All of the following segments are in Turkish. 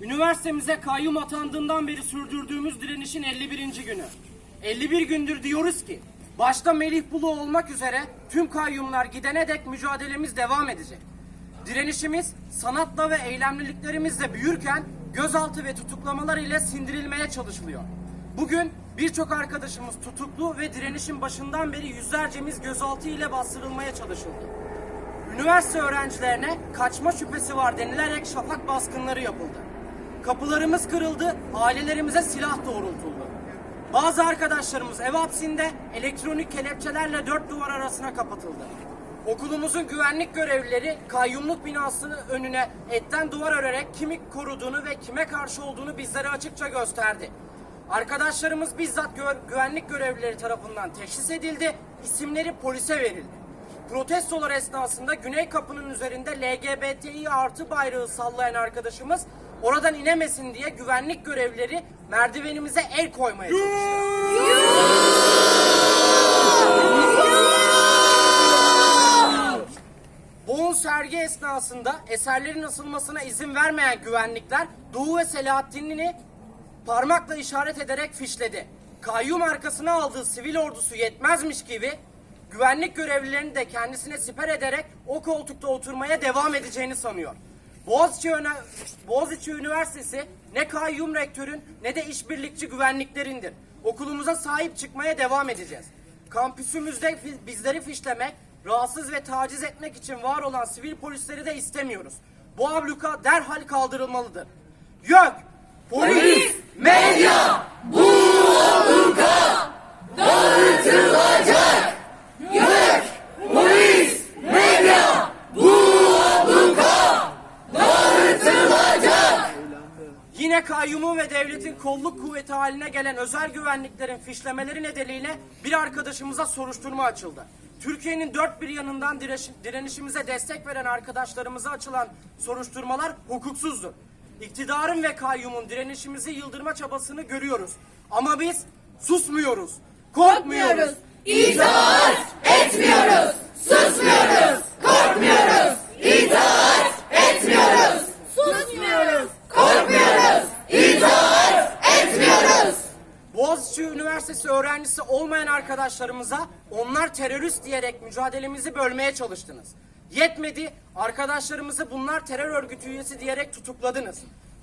Üniversitemize kayyum atandığından beri sürdürdüğümüz direnişin 51. günü. 51 gündür diyoruz ki, başta Melih Bulu olmak üzere tüm kayyumlar gidene dek mücadelemiz devam edecek. Direnişimiz sanatla ve eylemliliklerimizle büyürken gözaltı ve tutuklamalar ile sindirilmeye çalışılıyor. Bugün birçok arkadaşımız tutuklu ve direnişin başından beri yüzlercemiz gözaltı ile bastırılmaya çalışıldı. Üniversite öğrencilerine kaçma şüphesi var denilerek şafak baskınları yapıldı. Kapılarımız kırıldı, ailelerimize silah doğrultuldu. Bazı arkadaşlarımız ev hapsinde elektronik kelepçelerle dört duvar arasına kapatıldı. Okulumuzun güvenlik görevlileri kayyumluk binasının önüne etten duvar örerek kimi koruduğunu ve kime karşı olduğunu bizlere açıkça gösterdi. Arkadaşlarımız bizzat gö- güvenlik görevlileri tarafından teşhis edildi, isimleri polise verildi. Protestolar esnasında Güney Kapı'nın üzerinde LGBTİ artı bayrağı sallayan arkadaşımız oradan inemesin diye güvenlik görevlileri merdivenimize el koymaya çalıştı. Boğun sergi esnasında eserlerin asılmasına izin vermeyen güvenlikler Doğu ve Selahattin'i parmakla işaret ederek fişledi. Kayyum arkasına aldığı sivil ordusu yetmezmiş gibi güvenlik görevlilerini de kendisine siper ederek o koltukta oturmaya devam edeceğini sanıyor. Boğaziçi, Öne- Boğaziçi Üniversitesi ne kayyum rektörün ne de işbirlikçi güvenliklerindir. Okulumuza sahip çıkmaya devam edeceğiz. Kampüsümüzde bizleri fişlemek, rahatsız ve taciz etmek için var olan sivil polisleri de istemiyoruz. Bu abluka derhal kaldırılmalıdır. YÖK! Polis! Medya! Kayyumun ve devletin kolluk kuvveti haline gelen özel güvenliklerin fişlemeleri nedeniyle bir arkadaşımıza soruşturma açıldı. Türkiye'nin dört bir yanından direnişimize destek veren arkadaşlarımıza açılan soruşturmalar hukuksuzdur. İktidarın ve kayyumun direnişimizi yıldırma çabasını görüyoruz. Ama biz susmuyoruz, korkmuyoruz. İtaat etmiyoruz. Susmuyoruz. Korkmuyoruz. İtaat etmiyoruz. Susmuyoruz. Korkmuyoruz. İtaat etmiyoruz. Boğaziçi Üniversitesi öğrencisi olmayan arkadaşlarımıza onlar terörist diyerek mücadelemizi bölmeye çalıştınız. Yetmedi, arkadaşlarımızı bunlar terör örgütü üyesi diyerek tutukladınız.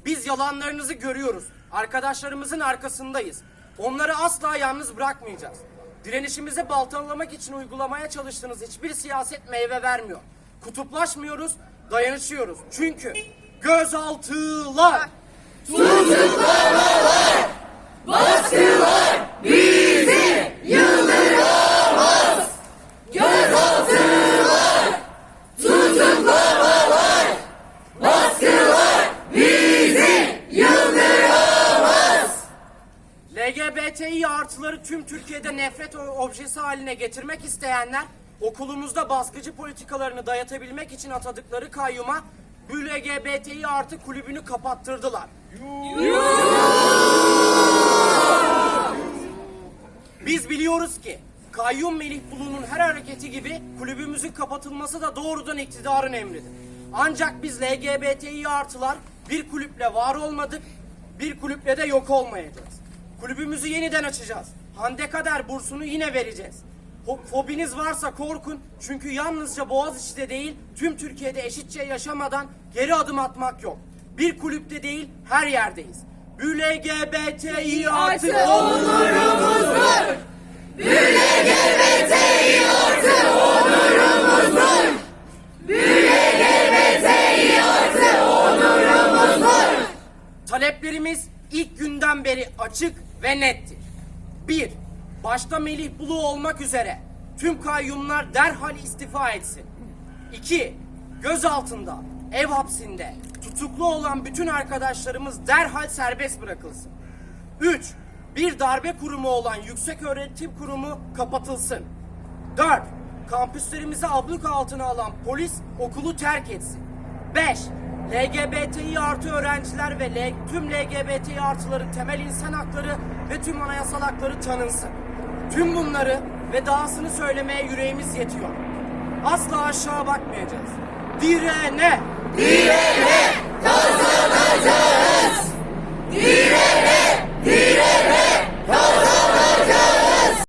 Biz yalanlarınızı görüyoruz. Arkadaşlarımızın arkasındayız. Onları asla yalnız bırakmayacağız. Direnişimizi baltalamak için uygulamaya çalıştığınız hiçbir siyaset meyve vermiyor. Kutuplaşmıyoruz, dayanışıyoruz. Çünkü gözaltılar, LGBTİ tüm Türkiye'de nefret objesi haline getirmek isteyenler okulumuzda baskıcı politikalarını dayatabilmek için atadıkları kayyuma bu LGBTİ artı kulübünü kapattırdılar. Biz biliyoruz ki kayyum Melih Bulu'nun her hareketi gibi kulübümüzün kapatılması da doğrudan iktidarın emridir. Ancak biz LGBTİ artılar bir kulüple var olmadık, bir kulüple de yok olmayacağız. Kulübümüzü yeniden açacağız. Hande Kader bursunu yine vereceğiz. Fo- Fobiniz varsa korkun çünkü yalnızca Boğaziçi'de değil tüm Türkiye'de eşitçe yaşamadan geri adım atmak yok. Bir kulüpte değil her yerdeyiz. Bu LGBTİ artı onurumuzdur. LGBT artı onurumuzdur. LGBT artı onurumuzdur. Taleplerimiz ilk günden beri açık ve nettir. 1. Başta Melih Bulu olmak üzere tüm kayyumlar derhal istifa etsin. 2. Gözaltında, ev hapsinde tutuklu olan bütün arkadaşlarımız derhal serbest bırakılsın. 3. Bir darbe kurumu olan Yüksek Öğretim Kurumu kapatılsın. 4. Kampüslerimizi abluk altına alan polis okulu terk etsin. 5. LGBTİ artı öğrenciler ve tüm LGBTİ artıların temel insan hakları ve tüm anayasal hakları tanınsın. Tüm bunları ve dahasını söylemeye yüreğimiz yetiyor. Asla aşağı bakmayacağız. Direne! Direne!